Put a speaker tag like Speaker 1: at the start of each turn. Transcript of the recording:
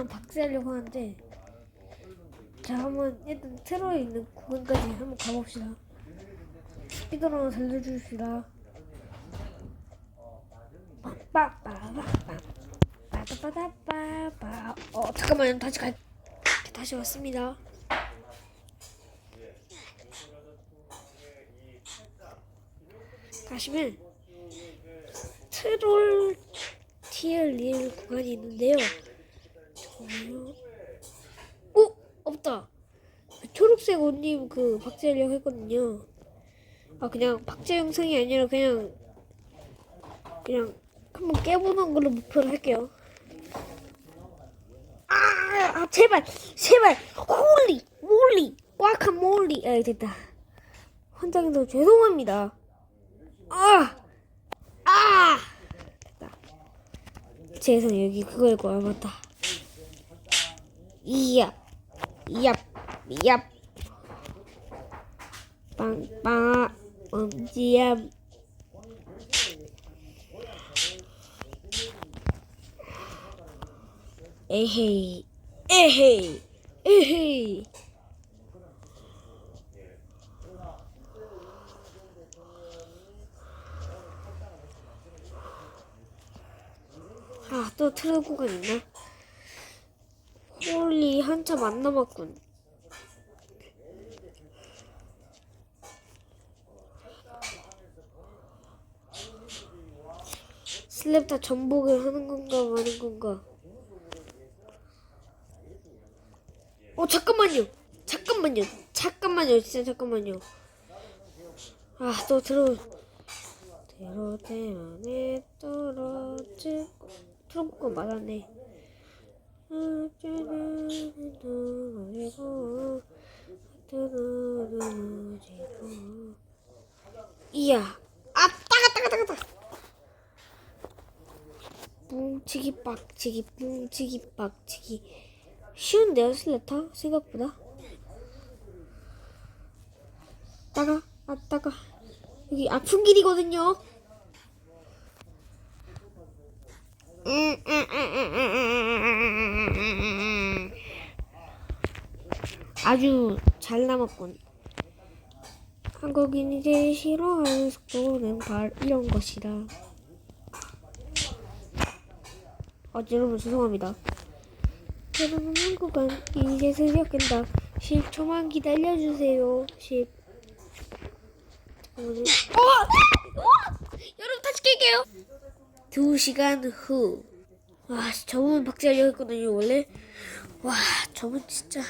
Speaker 1: 그냥 박제하려고 하는데 자 한번 일단 트로에 있는 구간까지 한번 가봅시다. 스피드런을 살려줍시다. 빠빠빠빠빠빠빠빠빠 어 잠깐만요. 다시 갈 다시 왔습니다. 가시면 트롤 TLL 구간이 있는데요. 저요. 어? 없다. 초록색 옷님 그 박제하려고 했거든요. 아 그냥 박제 영상이 아니라 그냥 그냥 한번 깨보는 걸로 목표를 할게요. 아, 아 제발 제발 홀리 몰리 꽉한 몰리 아 됐다. 환장해서 죄송합니다. 아! 아! 됐다. 제 예상 여기 그거일 거야, 맞다. 이야, 이야, 이야. 빵빵, 엄지야. 에헤이, 에헤이, 에헤이. 아, 또 트럭 구간 있나? 홀리 한참 안 남았군. 슬랩 다 전복을 하는 건가 마는 건가? 어 잠깐만요. 잠깐만요. 잠깐만요. 진짜 잠깐만요. 아 또 들어 대로 대안에 떨어지고 트럼프 맞았네. 어쩌면 떨어지고 떨어지고 이야 아 따가 따가 따가 따가 뭉치기 빡치기 뭉치기 빡치기 쉬운데요 슬래터 생각보다 따가 아 따가 여기 아픈 길이거든요 아주 잘 남았군. 한국인이 제일 싫어하는 속도는 발 이런 것이다. 아, 여러분 죄송합니다. 여러분 한국은 이제 슬슬 끈다. 10초만 기다려주세요. 10. 오늘... 어! 어! 여러분 다시 깰게요. 2시간 후. 와 저분 박제하려 했거든요 원래. 와 저분 진짜.